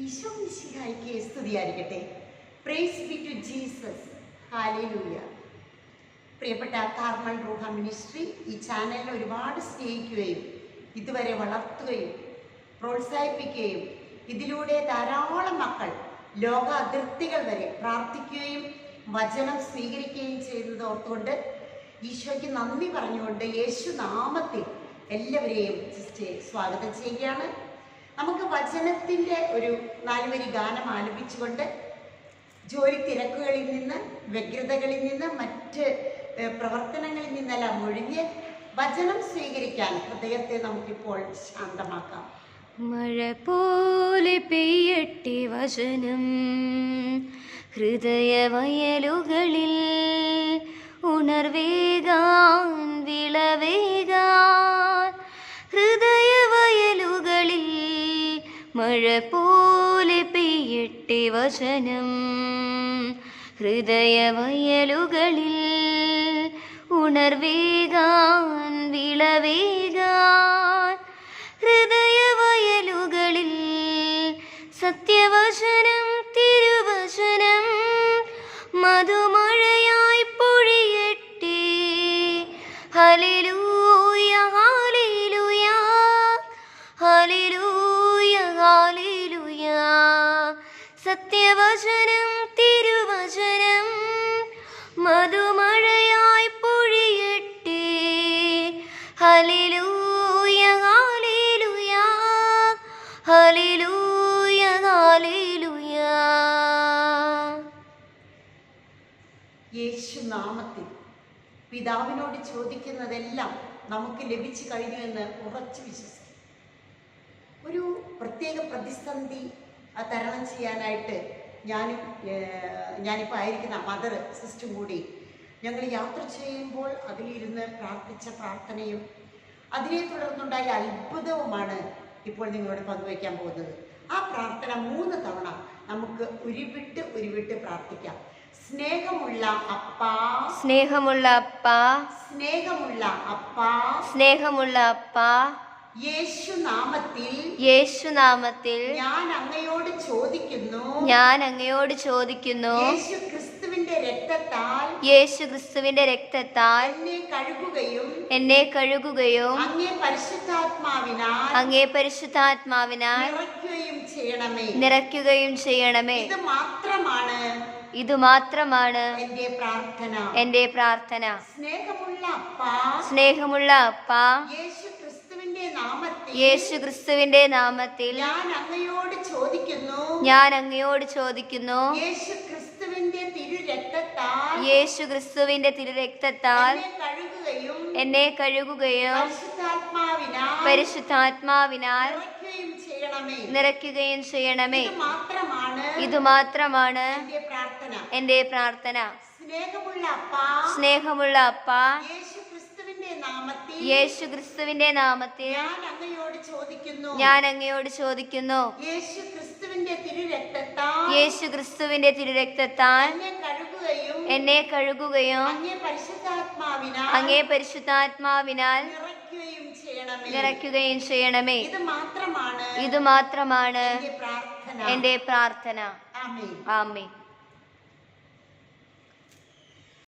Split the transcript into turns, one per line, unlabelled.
ഈശോ സ്തുതിയായിരിക്കട്ടെ. Praise be to Jesus hallelujah പ്രിയപ്പെട്ട Carmel Ruha ministry ഈ ചാനലിനെ ഒരുപാട് സ്നേഹിക്കുകയും ഇതുവരെ വളർത്തുകയും പ്രോത്സാഹിപ്പിക്കുകയും ഇതിലൂടെ ധാരാളം മക്കൾ ലോക അതിർത്തികൾ വരെ പ്രാർത്ഥിക്കുകയും വചനം സ്വീകരിക്കുകയും ചെയ്യുന്നത് ഓർത്തുകൊണ്ട് ഈശോയ്ക്ക് നന്ദി പറഞ്ഞുകൊണ്ട് യേശു നാമത്തിൽ എല്ലാവരെയും സ്വാഗതം ചെയ്യുകയാണ്. നമുക്ക് വചനത്തിന്റെ ഒരു നാലുവരി ഗാനം ആലപിച്ചുകൊണ്ട് ജോലി തിരക്കുകളിൽ നിന്ന് വ്യഗ്രതകളിൽ നിന്ന് മറ്റ് പ്രവർത്തനങ്ങളിൽ നിന്നെല്ലാം ഒഴിഞ്ഞ് വചനം സ്വീകരിക്കാൻ ഹൃദയത്തെ നമുക്കിപ്പോൾ ശാന്തമാക്കാം.
മഴ പോലെ പെയ്യട്ടെ വചനം. ഹൃദയവയലുകളിൽ ഉണർവേകാൻ മഴ പോലെ പെയ്യട്ടെ വചനം. ഹൃദയവയലുകളിൽ ഉണർവേകാൻ വിളവേകാൻ. ഹൃദയവയലുകളിൽ സത്യവചനം തിരുവചനം. മധുമഴയായി സത്യവചനം തിരുവചനം മധുമഴയായി പൊഴിയട്ടെ. ഹലിലൂയ ഹാലിലുയ ഹലിലൂയ ഹാലിലുയ
യേശു നാമത്തിൽ പിതാവിനോട് ചോദിക്കുന്നതെല്ലാം നമുക്ക് ലഭിച്ചു കഴിഞ്ഞു എന്ന് ഉറച്ചു വിശ്വസിക്കും. ഒരു പ്രത്യേക പ്രതിസന്ധി ആ, തരണം ചെയ്യാനായിട്ട് ഞാനും ഞാനിപ്പോൾ ആയിരിക്കുന്ന മദർ സിസ്റ്റും കൂടി ഞങ്ങൾ യാത്ര ചെയ്യുമ്പോൾ അതിലിരുന്ന് പ്രാർത്ഥിച്ച പ്രാർത്ഥനയും അതിനെ തുടർന്നുണ്ടായ അത്ഭുതവുമാണ് ഇപ്പോൾ നിങ്ങളോട് പങ്കുവയ്ക്കാൻ പോകുന്നത്. ആ പ്രാർത്ഥന മൂന്ന് തവണ നമുക്ക് ഉരുവിട്ട് ഉരുവിട്ട് പ്രാർത്ഥിക്കാം. സ്നേഹമുള്ള അപ്പാ.
സ്നേഹമുള്ള അപ്പാ.
സ്നേഹമുള്ള അപ്പാ.
സ്നേഹമുള്ള അപ്പ. യേശുനാമത്തിൽ
ഞാൻ അങ്ങയോട് ചോദിക്കുന്നു.
ഞാൻ അങ്ങയോട് ചോദിക്കുന്നു.
യേശു ക്രിസ്തുവിന്റെ രക്തത്താൽ
യേശു ക്രിസ്തുവിന്റെ രക്തത്താൽ
എന്നെ കഴുകുകയും
എന്നെ കഴുകുകയും
അങ്ങേ പരിശുദ്ധാത്മാവിനാൽ
അങ്ങേ പരിശുദ്ധാത്മാവിനാൽ
നിറയ്ക്കുകയും ചെയ്യണമേ.
നിറയ്ക്കുകയും ചെയ്യണമേ.
ഇത് മാത്രമാണ്
ഇത് മാത്രമാണ്
എന്റെ പ്രാർത്ഥന.
എന്റെ പ്രാർത്ഥന.
സ്നേഹമുള്ള അപ്പ
സ്നേഹമുള്ള അപ്പ
യേശു നാമത്തിൽ
യേശു ക്രിസ്തുവിന്റെ നാമത്തിൽ
ഞാൻ അങ്ങയോട് ചോദിക്കുന്നു.
ഞാൻ അങ്ങയോട് ചോദിക്കുന്നു.
യേശു ക്രിസ്തുവിന്റെ തിരുരക്തത്താൽ
യേശു ക്രിസ്തുവിന്റെ തിരുരക്തത്താൽ
എന്നെ കഴുകുകയും
എന്നെ കഴുകുകയും
പരിശുദ്ധാത്മാവിനാൽ നിറയ്ക്കുകയും ചെയ്യണമേ. ഇത് മാത്രമാണ് എന്റെ പ്രാർത്ഥന. സ്നേഹമുള്ള അപ്പ
സ്നേഹമുള്ള അപ്പ
നാമത്തിൽ
യേശു ക്രിസ്തുവിന്റെ നാമത്തിൽ
ഞാൻ അങ്ങയോട് ചോദിക്കുന്നു.
ഞാൻ അങ്ങയോട് ചോദിക്കുന്നു.
യേശു ക്രിസ്തുവിന്റെ തിരു രക്തത്താൽ
യേശു ക്രിസ്തുവിന്റെ തിരുരക്തത്താൽ
എന്നെ കഴുകുകയും അങ്ങേ പരിശുദ്ധാത്മാവിനാൽ നിറയ്ക്കുകയും ചെയ്യണമേ. ഇത് മാത്രമാണ് എന്റെ പ്രാർത്ഥന.
ആമേ